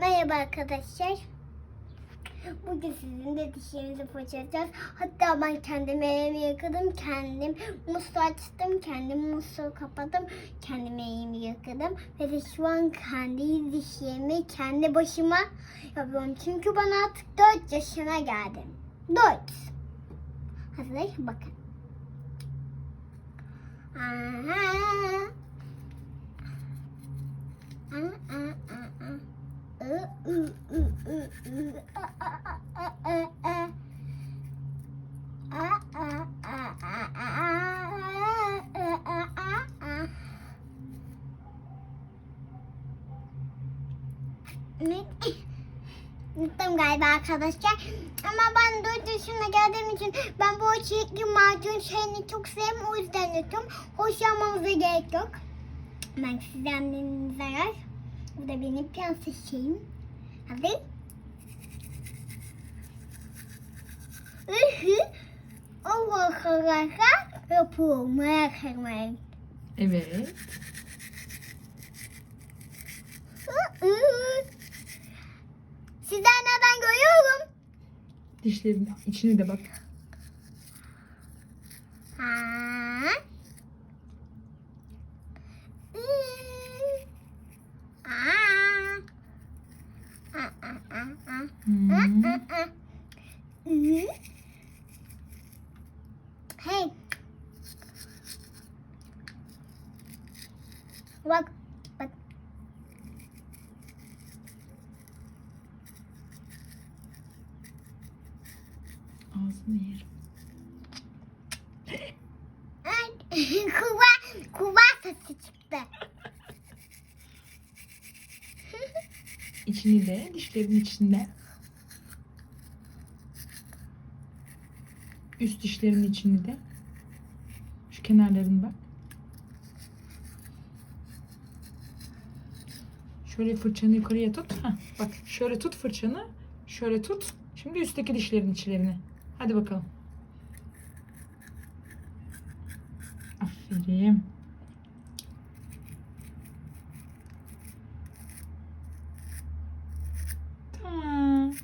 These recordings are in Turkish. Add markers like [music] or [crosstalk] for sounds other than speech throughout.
Merhaba arkadaşlar. Bugün sizinle dişlerinizi fırçalayacağız. Hatta ben kendim elimi yıkadım. Kendim musluğu açtım. Kendim musluğu kapattım. Kendim elimi yıkadım. Ve de şu an kendi dişlerimi kendi başıma yapıyorum. Çünkü ben artık 4 yaşına geldim. 4. Hazır bakın. Aha. Unuttum galiba arkadaşlar. Ama ben 4 yaşına geldiğim için ben bu çiğitli macun şeyini çok seviyorum. O yüzden unuttum. Hoşlanmamıza gerek yok. Ben size annenize zarar. Bu da benim prenses şeyim. Hadi. Ühü. Allah Allah yapıyorum. Merak etmeyin. Evet. Sizden neden görüyorum? Dişlerin içine de bak. Ha. Hey. Bak. Bak. Ağzını yerim. Ay, [laughs] Kuba, kuba sesi çıktı. İçini de, dişlerin içinde. Üst dişlerin içini de. Şu kenarlarını bak. Şöyle fırçanı yukarıya tut. Heh, bak şöyle tut fırçanı. Şöyle tut. Şimdi üstteki dişlerin içlerini. Hadi bakalım. Aferin. Tamam.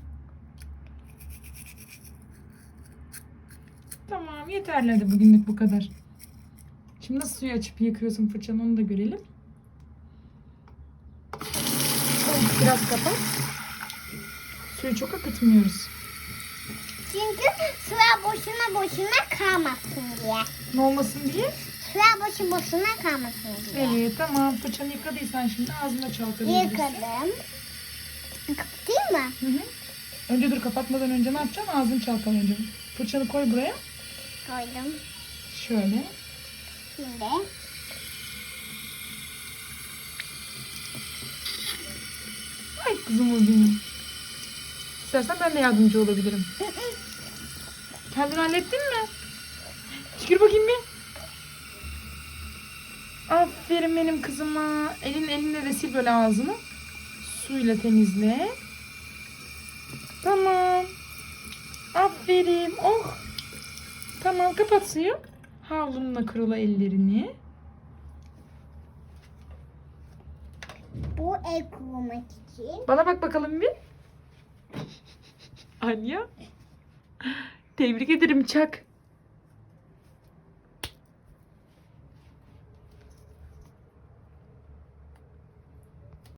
Tamam yeterli hadi bugünlük bu kadar. Şimdi nasıl suyu açıp yıkıyorsun fırçanı onu da görelim. Oh, Biraz kapat. Suyu çok akıtmıyoruz. Çünkü suya boşuna boşuna kalmasın diye. Ne olmasın diye. Suya boşu boşuna kalmasın diye. Evet tamam fırçanı yıkadıysan şimdi ağzına çalkalayabilirsin. Yıkadım. Kapatayım mı? Hı hı. Önce dur kapatmadan önce ne yapacaksın? Ağzını çalkala önce. Fırçanı koy buraya. Koydum. Şöyle. Şimdi. Ay kızım o benim. İstersen ben de yardımcı olabilirim. [laughs] Kendin hallettin mi? Tükür bakayım bir. Aferin benim kızıma. Elin elinle de sil böyle ağzını. Suyla temizle. Tamam. Aferin. Oh. Tamam kapat suyu. Havlunla kurula ellerini. Bu el kurumak için. Bana bak bakalım bir. Anya. Tebrik ederim Çak.